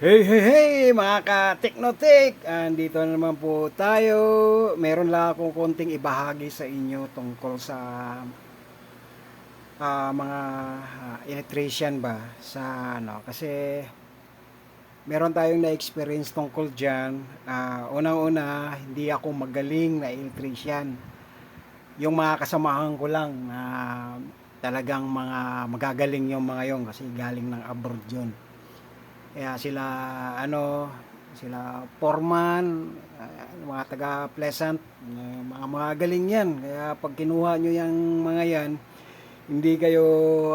Hey, hey, hey, mga ka-Teknotek! Andito na naman po tayo. Meron lang akong konting ibahagi sa inyo tungkol sa ah, mga ah, electrician ba sa ano kasi meron tayong na-experience tungkol dyan. Ah, unang-una, hindi ako magaling na electrician. Yung mga kasamahan ko lang na talagang mga magagaling yung mga yon kasi galing ng abroad yun. Kaya sila ano, sila foreman, ah, mga taga Pleasant, ah, mga mga galing 'yan. Kaya pag kinuha nyo yung mga 'yan, hindi kayo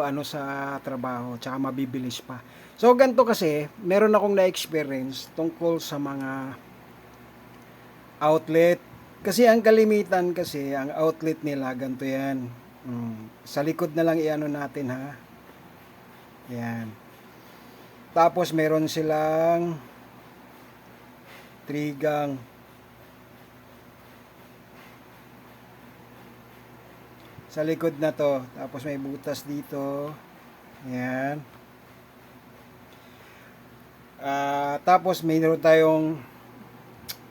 ano sa trabaho, tsaka mabibilis pa. So ganito kasi, meron akong na-experience tungkol sa mga outlet. Kasi ang kalimitan kasi, ang outlet nila ganito 'yan. Mm, Sa likod na lang iano natin ha. Yan. Tapos meron silang trigang. Sa likod na to. Tapos may butas dito. Yan. Ah, tapos mayroon tayong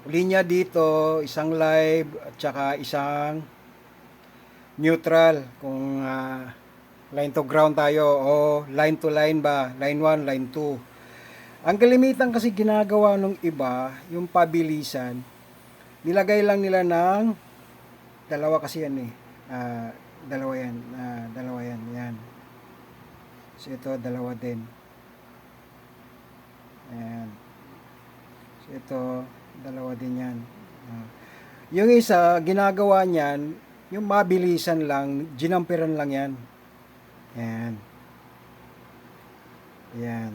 linya dito, isang live at saka isang neutral kung ah, line to ground tayo o line to line ba, line 1, line 2. Ang kalimitan kasi ginagawa ng iba, yung pabilisan, nilagay lang nila ng dalawa kasi yan eh. Ah, dalawa yan, ah, dalawa yan, yan. So ito dalawa din. Ayan. So ito dalawa din yan. Ah. yung isa ginagawa niyan, yung mabilisan lang, ginamperan lang yan. Yan. Yan.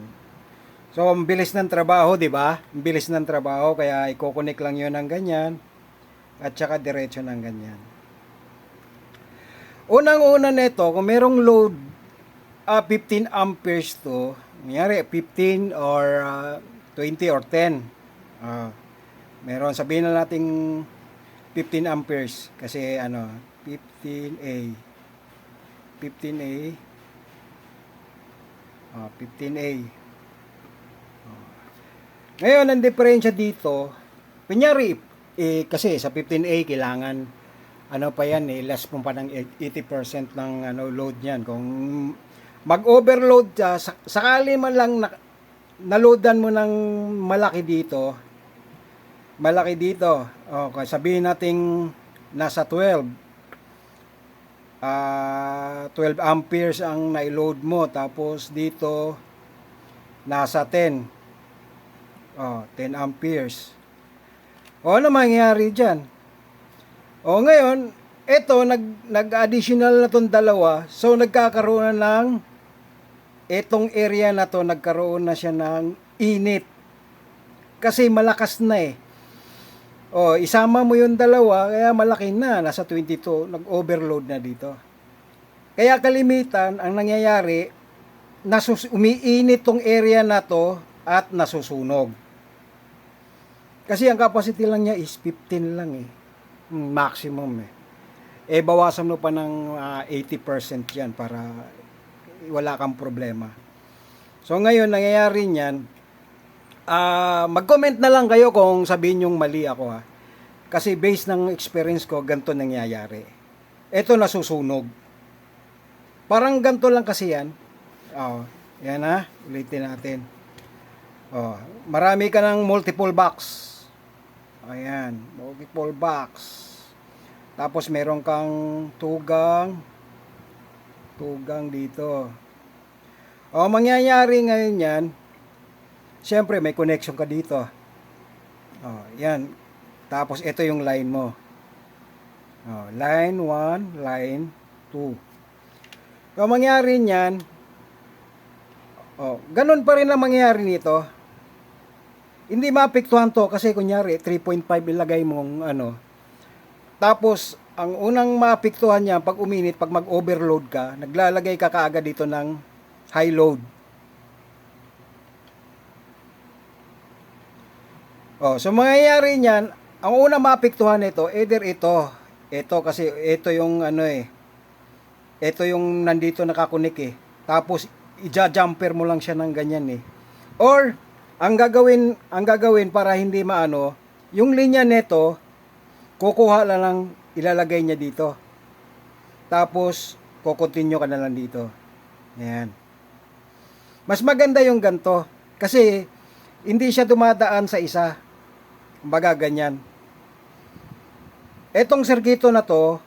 So, ang bilis ng trabaho, di ba? Ang bilis ng trabaho, kaya i-connect lang yun ng ganyan. At saka diretso ng ganyan. Unang-una nito, kung merong load ah, 15 amperes to, nangyari 15 or ah, 20 or 10. Ah, meron, sabihin na natin 15 amperes kasi ano, 15A. 15A. Oh, 15A. Oh. Ngayon, ang diferensya dito, kunyari, eh, kasi sa 15A, kailangan, ano pa yan, eh, less mo pa ng 80% ng ano, load niyan. Kung mag-overload ka, sak- sakali man lang na, naloadan mo ng malaki dito, malaki dito, okay, sabihin nating nasa 12, ah 12 amperes ang naiload mo. Tapos dito nasa 10 oh 10 amperes. O ano mangyayari diyan o ngayon ito nag nag additional na tong dalawa. So nagkakaroon na ng itong area na to nagkaroon na siya ng init. Kasi malakas na eh Oh, isama mo yung dalawa, kaya malaki na, nasa 22, nag-overload na dito. Kaya kalimitan, ang nangyayari, nasus umiinit tong area na to at nasusunog. Kasi ang capacity lang niya is 15 lang eh. Hmm, Maximum eh. Eh, bawasan mo pa ng ah, 80% yan para wala kang problema. So ngayon, nangyayari niyan, Ah, mag-comment na lang kayo kung sabihin yung mali ako ha. Kasi based ng experience ko, ganito nangyayari. Ito nasusunog. Parang ganito lang kasi yan. Oh, yan ha. Ulitin natin. Oh, marami ka ng multiple box. Ayan, multiple box. Tapos meron kang tugang tugang dito. Oh, mangyayari ngayon yan, Siyempre, may connection ka dito. Oh, yan. Tapos, ito yung line mo. Oh, line 1, line 2. So, mangyari niyan, oh, ganun pa rin ang mangyayari nito. Hindi maapektuhan to kasi kunyari 3.5 ilagay mong ano. Tapos ang unang maapektuhan niya pag uminit, pag mag-overload ka, naglalagay ka kaagad dito ng high load. Oh, so mangyayari niyan, ang unang maapektuhan nito, either ito, ito kasi ito yung ano eh. Ito yung nandito nakakunik eh. Tapos ija-jumper mo lang siya ng ganyan eh. Or ang gagawin, ang gagawin para hindi maano, yung linya neto, kukuha lang ng ilalagay niya dito. Tapos, kukontinue ka na lang dito. Ayan. Mas maganda yung ganto. Kasi, hindi siya dumadaan sa isa. Kumbaga, ganyan. Etong sirkito na to,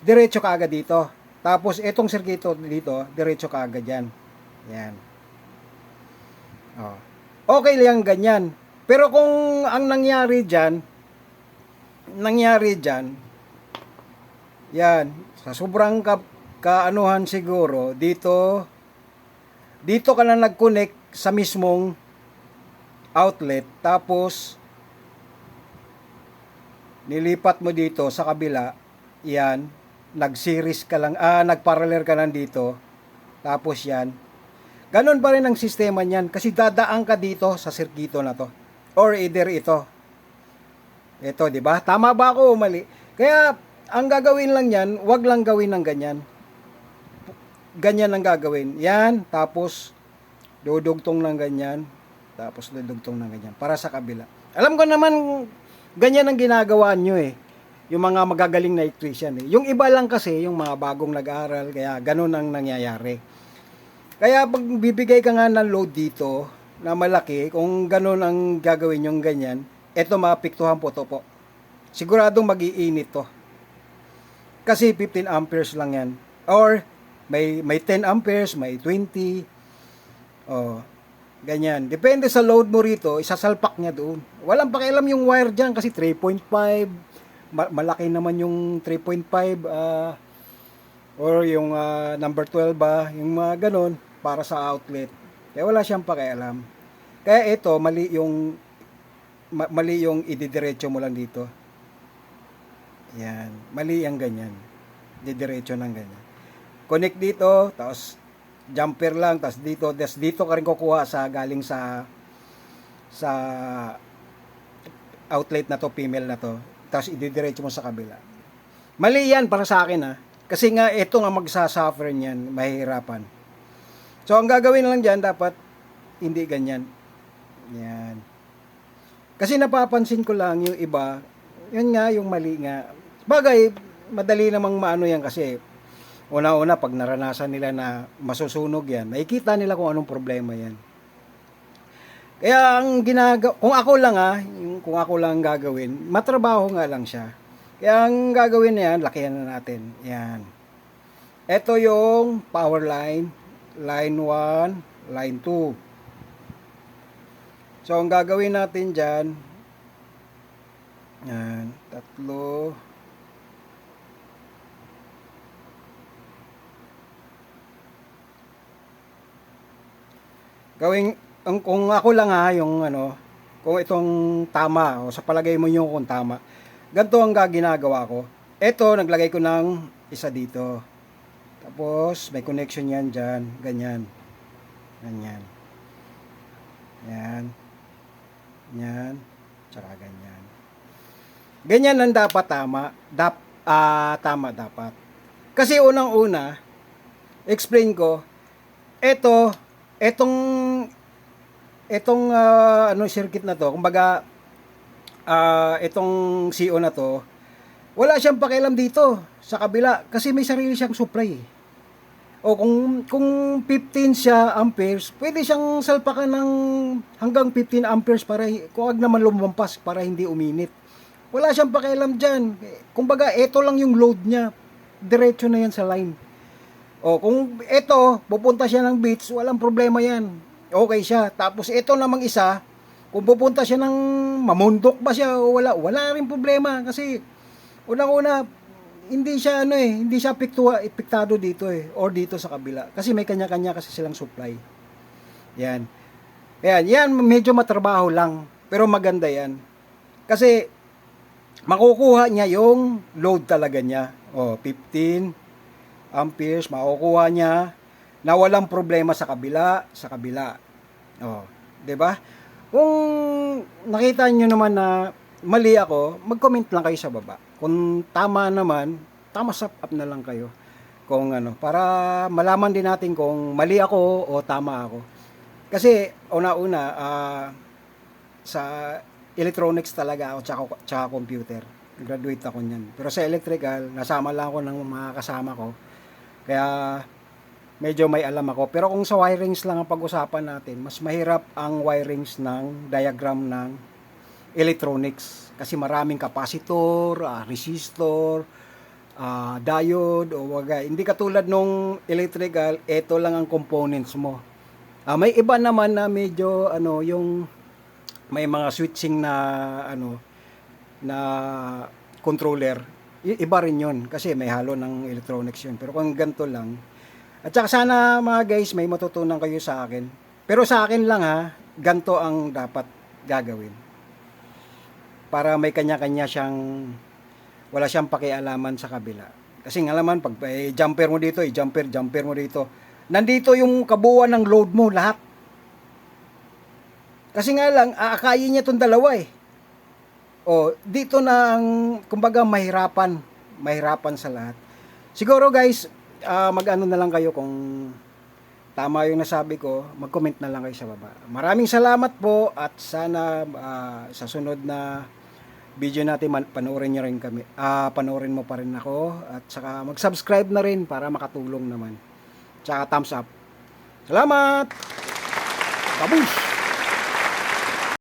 diretso ka agad dito. Tapos, etong sirkito dito, diretso ka agad yan. Yan. Oh. Okay lang ganyan. Pero kung ang nangyari dyan, nangyari dyan, yan, sa sobrang ka, kaanuhan siguro, dito, dito ka na nag-connect sa mismong outlet, tapos, nilipat mo dito sa kabila, yan, nag-series ka lang, ah, nag-parallel ka lang dito, tapos yan, Ganon pa rin ang sistema niyan kasi dadaan ka dito sa sirkito na to. Or either ito. Ito, di ba? Tama ba ako o mali? Kaya ang gagawin lang yan, wag lang gawin ng ganyan. Ganyan ang gagawin. Yan, tapos dudugtong ng ganyan, tapos dudugtong ng ganyan para sa kabila. Alam ko naman ganyan ang ginagawa nyo eh. Yung mga magagaling na electrician eh. Yung iba lang kasi, yung mga bagong nag-aaral, kaya ganun ang nangyayari. Kaya pag bibigay ka nga ng load dito na malaki, kung ganun ang gagawin yung ganyan, eto mapiktuhan po to po. Siguradong magiinit to. Kasi 15 amperes lang yan. Or may may 10 amperes, may 20. Oh, ganyan. Depende sa load mo rito, isasalpak niya doon. Walang pakialam yung wire diyan kasi 3.5 ma- malaki naman yung 3.5 ah or yung ah, number 12 ba, yung mga ganun para sa outlet. Kaya wala siyang pakialam. Kaya ito, mali yung ma- mali yung ididiretso mo lang dito. Yan. Mali ang ganyan. Didiretso ng ganyan. Connect dito, tapos jumper lang, tapos dito, tapos dito ka rin kukuha sa galing sa sa outlet na to, female na to. Tapos ididiretso mo sa kabila. Mali yan para sa akin ha. Kasi nga ito nga magsasuffer niyan, mahihirapan. So, ang gagawin lang dyan, dapat hindi ganyan. Yan. Kasi napapansin ko lang yung iba, yun nga, yung mali nga. Bagay, madali namang maano yan kasi una-una pag naranasan nila na masusunog yan, nakikita nila kung anong problema yan. Kaya ang ginagawa, kung ako lang ah, yung, kung ako lang gagawin, matrabaho nga lang siya. Kaya ang gagawin na yan, lakihan na natin. Yan. Ito yung power line line 1, line 2. So, ang gagawin natin dyan, yan, tatlo, gawing, ang, kung ako lang ha, yung ano, kung itong tama, o sa palagay mo nyo kung tama, ganito ang ginagawa ko. Ito, naglagay ko ng isa dito. Tapos, may connection yan dyan. Ganyan. Ganyan. Yan. Yan. Tsaka ganyan. Ganyan ang dapat tama. Dap, ah, tama dapat. Kasi unang-una, explain ko, eto, etong, etong, ah, ano, circuit na to, kumbaga, ah, etong CO na to, wala siyang pakialam dito sa kabila kasi may sarili siyang supply. eh. O kung kung 15 siya amperes, pwede siyang salpakan ng hanggang 15 amperes para kuwag naman lumampas para hindi uminit. Wala siyang pakialam diyan. Kumbaga, ito lang yung load niya. Diretso na yan sa line. O kung ito, pupunta siya ng beach, walang problema yan. Okay siya. Tapos ito namang isa, kung pupunta siya ng mamundok ba siya o wala, wala rin problema kasi unang-una hindi siya ano eh, hindi siya piktua, piktado dito eh or dito sa kabila kasi may kanya-kanya kasi silang supply. Yan. Yan, yan medyo matrabaho lang pero maganda yan. Kasi makukuha niya yung load talaga niya. O 15 amperes makukuha niya na walang problema sa kabila, sa kabila. Oh, 'di ba? Kung nakita niyo naman na mali ako, mag-comment lang kayo sa baba. Kung tama naman, tama up up na lang kayo. Kung ano, para malaman din natin kung mali ako o tama ako. Kasi una-una ah, sa electronics talaga ako tsaka, tsaka computer. Graduate ako niyan. Pero sa electrical, nasama lang ako ng mga kasama ko. Kaya medyo may alam ako. Pero kung sa wirings lang ang pag-usapan natin, mas mahirap ang wirings ng diagram ng electronics. Kasi maraming capacitor, ah, resistor, ah, diode, o waga. Hindi katulad nung electrical, ito lang ang components mo. Ah, may iba naman na medyo ano yung may mga switching na ano na controller. Iba rin 'yon kasi may halo ng electronics 'yun. Pero kung ganito lang at saka sana mga guys may matutunan kayo sa akin. Pero sa akin lang ha, ganito ang dapat gagawin. Para may kanya-kanya siyang wala siyang pakialaman sa kabila. Kasi nga naman pag eh, jumper mo dito, eh, jumper, jumper mo dito. Nandito yung kabuuan ng load mo lahat. Kasi nga lang, aakayin niya itong dalawa eh. O, dito na ang, kumbaga, mahirapan. Mahirapan sa lahat. Siguro guys, ah, mag-ano na lang kayo kung tama yung nasabi ko, mag-comment na lang kayo sa baba. Maraming salamat po at sana ah, sa sunod na video natin panoorin niyo rin kami. Ah, panoorin mo pa rin ako at saka mag-subscribe na rin para makatulong naman. Tsaka thumbs up. Salamat! Babush!